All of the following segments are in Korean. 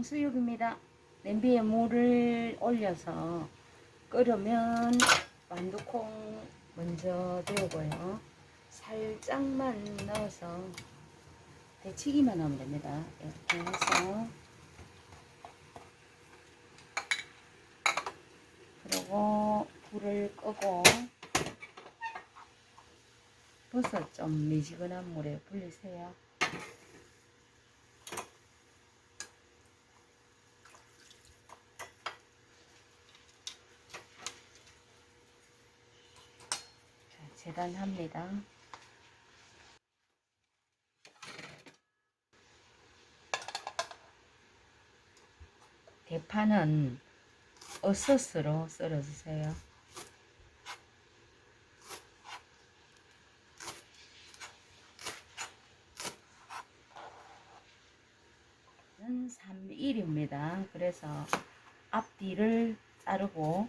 탕수육입니다. 냄비에 물을 올려서 끓으면 만두콩 먼저 데우고요. 살짝만 넣어서 데치기만 하면 됩니다. 이렇게 해서 그리고 불을 끄고 버섯 좀 미지근한 물에 불리세요. 재단합니다. 대파는 어서스로 썰어주세요. 는 3일입니다. 그래서 앞뒤를 자르고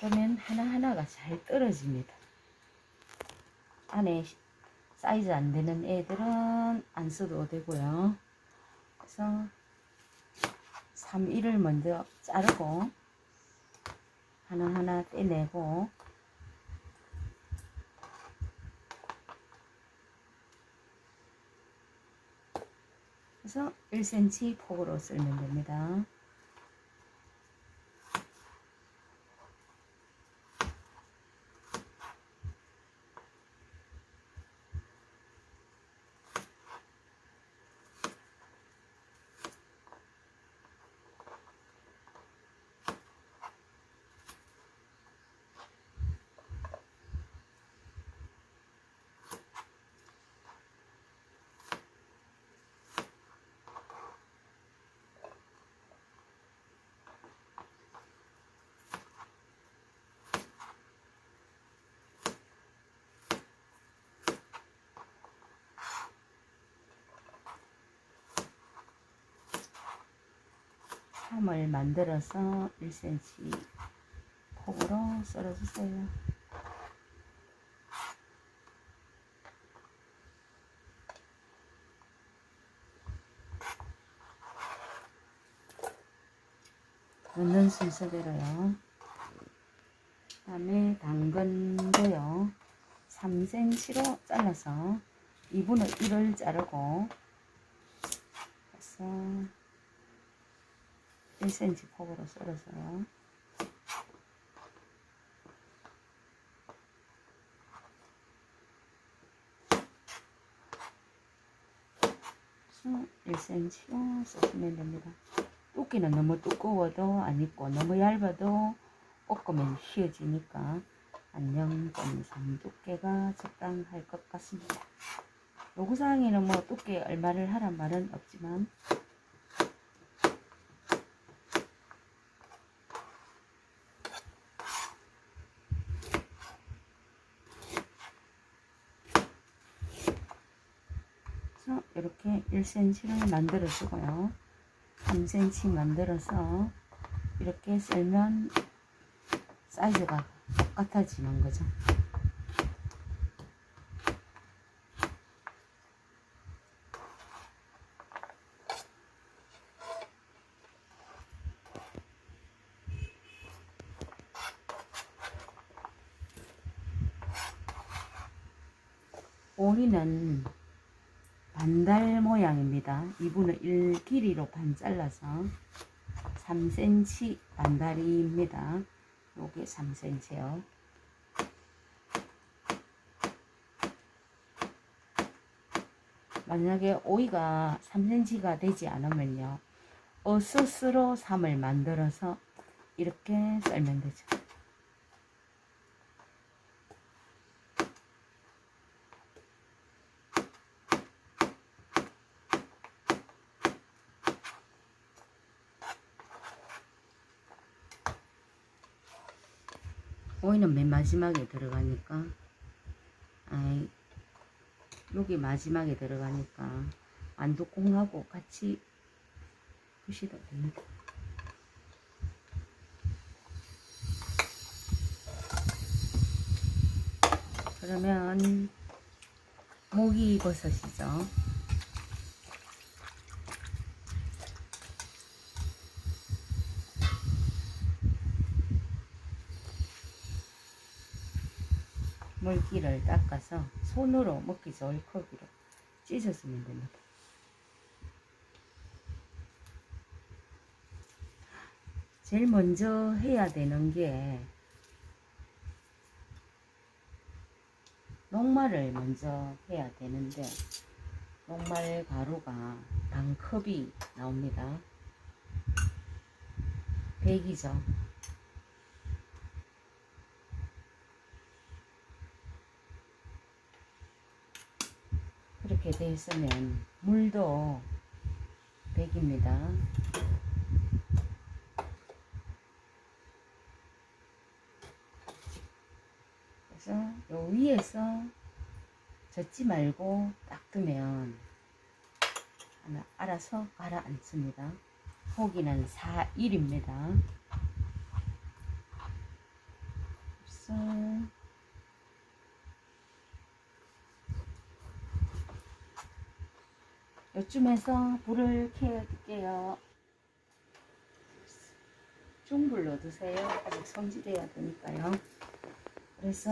그러면 하나하나가 잘 떨어집니다. 안에 사이즈 안 되는 애들은 안 써도 되고요. 그래서 3일을 먼저 자르고 하나하나 떼내고 그래서 1cm 폭으로 썰면 됩니다. 함을 만들어서 1cm 폭으로 썰어주세요. 넣는 순서대로요. 그 다음에 당근도요. 3cm로 잘라서 2분의 1을 자르고 그래서 1cm 폭으로 썰어서요. 그래서 1cm로 써주면 됩니다. 뚜기는 너무 두꺼워도 안 익고 너무 얇아도 볶으면 휘어지니까 한0.3 두께가 적당할 것 같습니다. 요구사항에는 뭐 두께 얼마를 하란 말은 없지만 그래서 이렇게 1cm를 만들어 주고요. 3cm 만들어서 이렇게 썰면 사이즈가 똑같아지는 거죠. 오이는 반달 모양입니다. 2분의 1 길이로 반 잘라서 3cm 반다리입니다. 요게 3cm요. 만약에 오이가 3cm가 되지 않으면요. 어스스로 3을 만들어서 이렇게 썰면 되죠. 오이는 맨 마지막에 들어가니까 아이 여기 마지막에 들어가니까 만두콩하고 같이 부시도 됩니다. 그러면 목이버섯이죠. 물기를 닦아서 손으로 먹기 좋을 크기로 찢어주면 됩니다. 제일 먼저 해야 되는 게 녹말을 먼저 해야 되는데 녹말 가루가 반컵이 나옵니다. 100이죠. 돼 있으면 물도 100입니다. 그래서 요 위에서 젖지 말고 하나 알아서 가라앉습니다. 호기는 4일입니다. 그래서 요쯤에서 불을 켜줄게요. 중불로 드세요. 아직 손질해야 되니까요. 그래서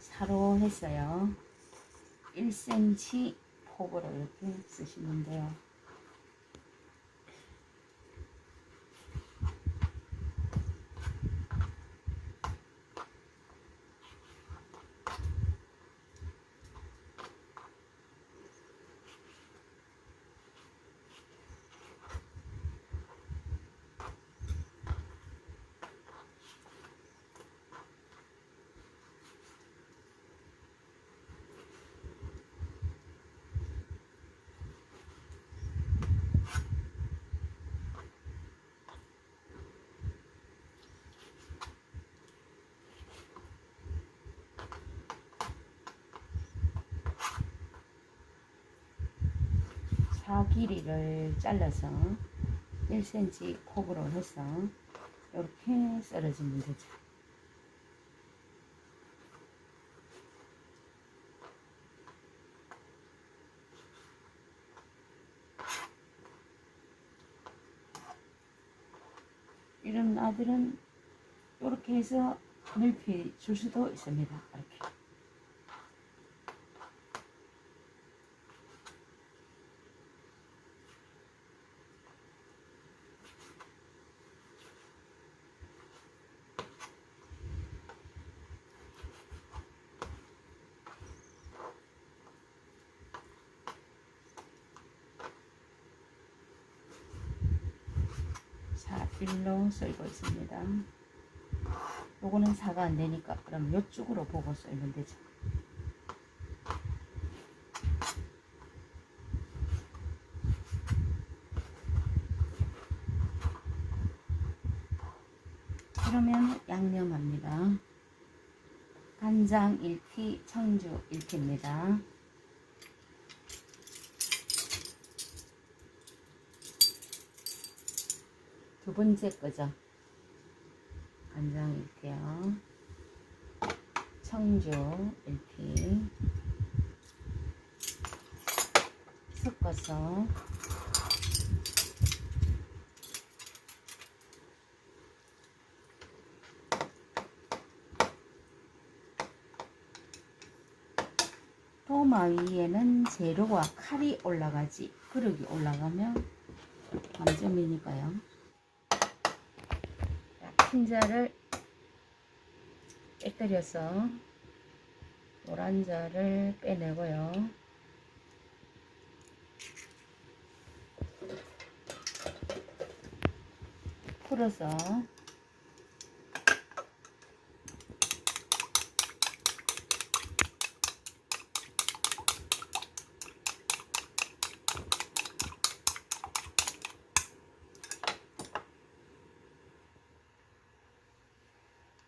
사로 했어요. 1cm 폭으로 이렇게 쓰시면 돼요. 사 길이를 잘라서 1cm 폭으로 해서 이렇게 썰어주면 되죠. 이런 아들은 이렇게 해서 넓히 줄 수도 있습니다. 일로 썰고 있습니다. 요거는 사가 안 되니까 그럼 요쪽으로 보고 썰면 되죠. 그러면 양념합니다. 간장 1티, 청주 1티입니다. 번째 거죠. 간장 1티요. 청주 1티. 섞어서 도마 위에는 재료와 칼이 올라가지 그릇이 올라가면 만점이니까요. 흰자를 빼뜨려서 노란자를 빼내고요. 풀어서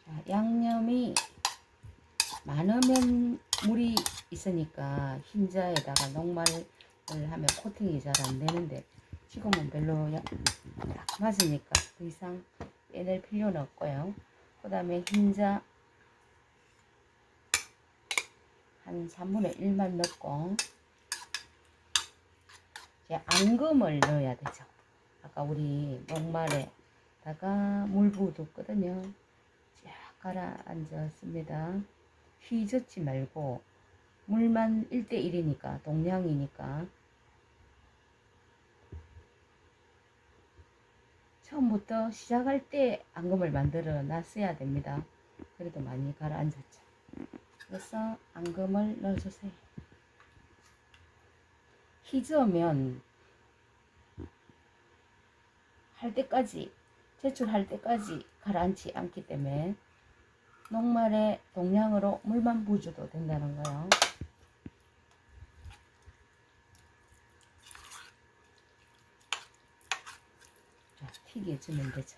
자, 양념이 많으면 물이 있으니까 흰자에다가 녹말을 하면 코팅이 잘 안 되는데 지금은 별로 야- 딱 맞으니까 더 이상 빼낼 필요는 없고요. 그 다음에 흰자 한 3분의 1만 넣고 이제 앙금을 넣어야 되죠. 아까 우리 녹말에다가 물 부어뒀거든요. 쫙 가라앉았습니다. 휘젓지 말고 물만 1대1이니까 동량이니까 처음부터 시작할 때 앙금을 만들어 놨어야 됩니다. 그래도 많이 가라앉았죠. 그래서 앙금을 넣어주세요. 휘저으면 할 때까지 제출할 때까지 가라앉지 않기 때문에 녹말에 동량으로 물만 부어줘도 된다는 거예요. 자, 튀겨주면 되죠.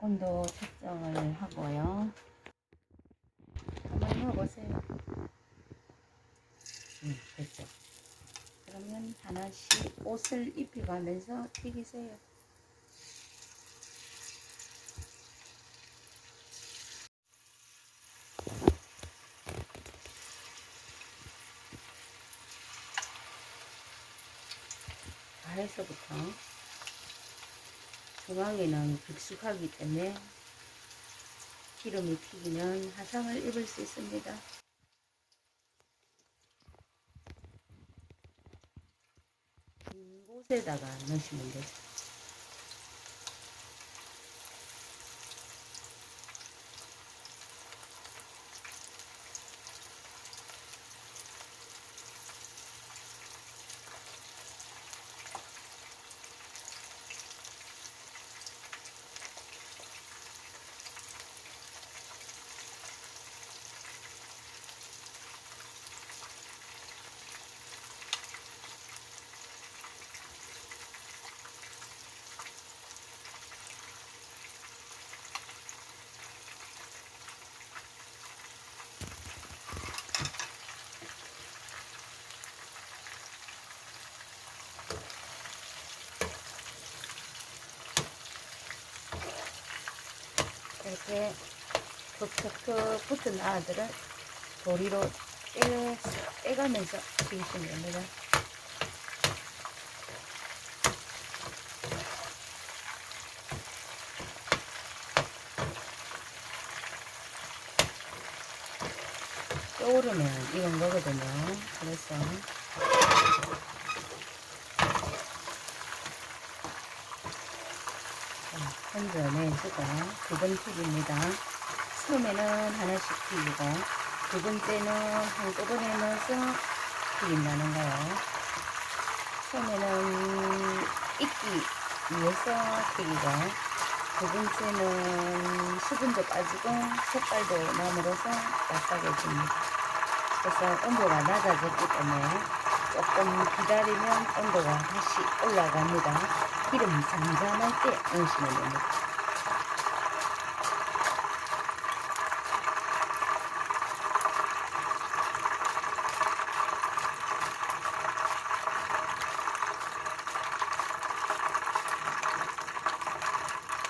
온도 측정을 하고요. 한번 넣어보세요. 음, 됐죠. 그러면 하나씩 옷을 입혀가면서 튀기세요. 가에서부터 중앙에는 깊숙하기 때문에 기름이 튀기면 화상을 입을 수 있습니다. 긴 곳에다가 넣으시면 되죠. 이렇게 툭툭툭 붙은 아들을 도리로 떼, 떼가 면서 튀기시면 됩니다. 떠오르면 이건 거거든요. 그래서 건져내주고 두번 튀깁니다. 처음에는 하나씩 튀기고 두 번째는 한꺼번에 넣어서 튀긴다는 거예요. 처음에는 익기 위해서 튀기고 두 번째는 수분도 빠지고 색깔도 남으로써 바삭해집니다. 그래서 온도가 낮아졌기 때문에 조금 기다리면 온도가 다시 올라갑니다. 기름이 잠잠할 때 넣으시면 됩니다.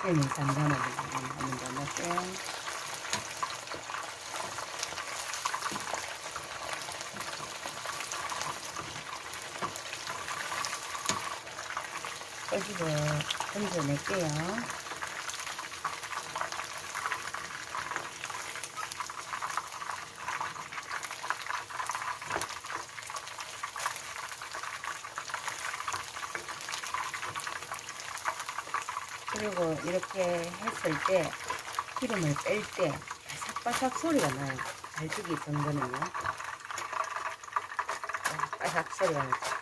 기름이 잠잠하게 한번 더 넣을게요. 꺼지고 건져낼게요. 그리고 이렇게 했을 때 기름을 뺄 때 바삭바삭 소리가 나요. 갈치기 정도는요. 바삭 소리가 나죠.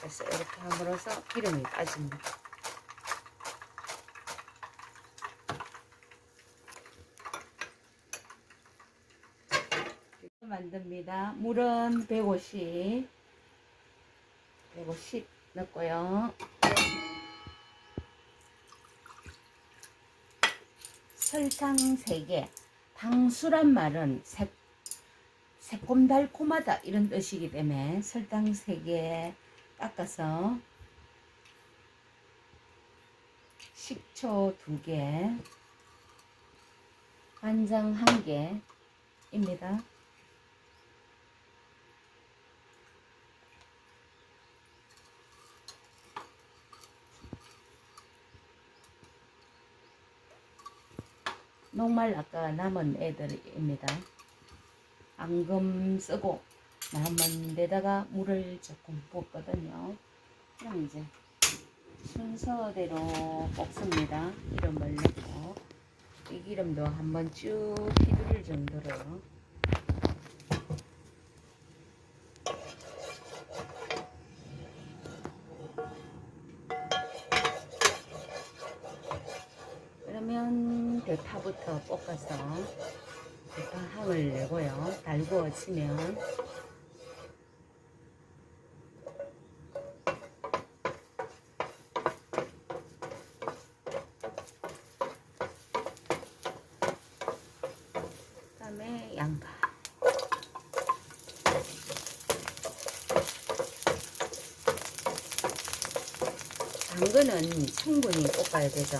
그래서 이렇게 함으로써 기름이 빠집니다. 만듭니다. 물은 150, 150 넣고요. 설탕 3개. 당수란 말은 새, 새콤달콤하다 이런 뜻이기 때문에 설탕 3개 깎아서 식초 2개 간장 1개 입니다. 녹말 아까 남은 애들입니다. 앙금 쓰고. 남은 데다가 물을 조금 붓거든요. 그럼 이제 순서대로 볶습니다. 기름을 넣고 이 기름도 한번 쭉 휘두를 정도로 그러면 대파부터 볶아서 대파 향을 내고요. 달구어지면 그다음에 양파. 당근은 충분히 볶아야 되죠.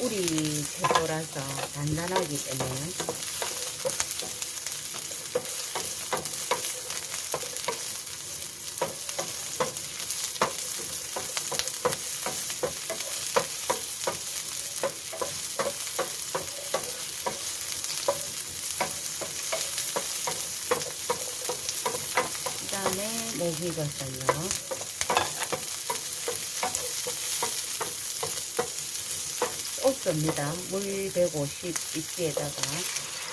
우리 채소라서 단단하기 때문에 다음에 모기버섯요. 소스입니다. 물 150ml에다가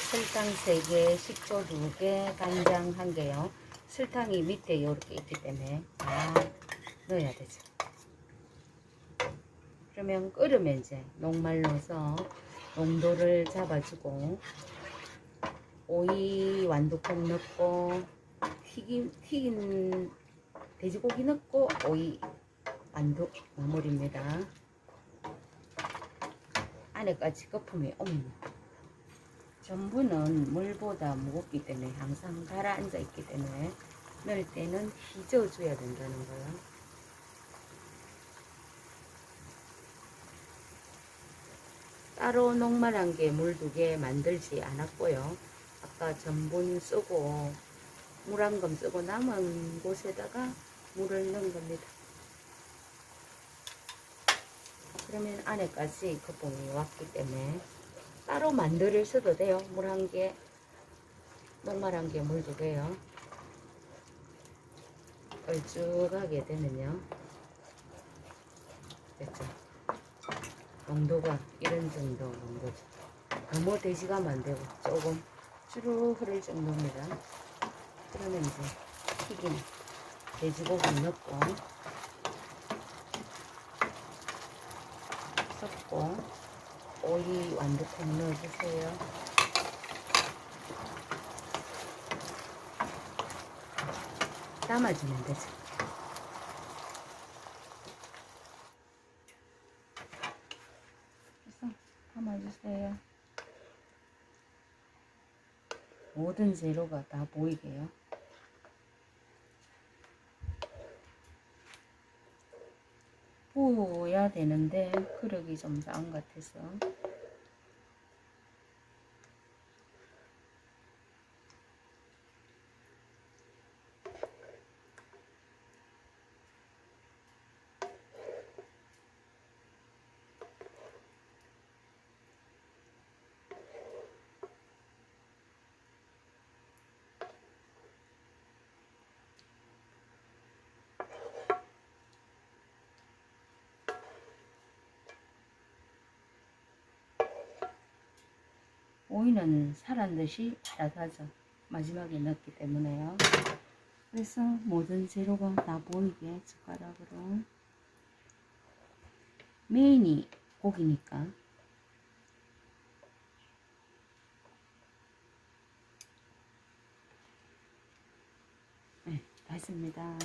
설탕 3개, 식초 2개, 간장 1개요. 설탕이 밑에 이렇게 있기 때문에 다 넣어야 되죠. 그러면 끓으면 이제 녹말 넣어서 농도를 잡아주고 오이 완두콩 넣고 튀김, 튀긴 돼지고기 넣고 오이 완두 마무리입니다. 안에까지 거품이 옵니다. 전부는 물보다 무겁기 때문에 항상 가라앉아 있기 때문에 넣을 때는 휘저어줘야 된다는 거예요. 따로 녹말한 게 물 두 개 만들지 않았고요. 아까 전분 쓰고 물한검 쓰고 남은 곳에다가 물을 넣은 겁니다. 그러면 안에까지 거품이 왔기 때문에 따로 만들으셔도 돼요. 물 한 개, 녹말 한 개, 물 두 개요. 걸쭉하게 되면요. 됐죠? 농도가 이런 정도 농도죠. 너무 돼지가면 안 되고 조금 주르 흐를 정도입니다. 그러면 이제 튀긴 돼지고기 넣고 섞고 오이 완두콩 넣어주세요. 담아주면 되죠. 그래서 담아주세요. 모든 재료가 다 보이게요. 부어야 되는데 그릇이 좀 작은 것 같아서 오이는 살한 듯이 바라다죠. 마지막에 넣기 때문에요. 그래서 모든 재료가 다 보이게 젓가락으로 메인이 고기니까 네, 다 했습니다.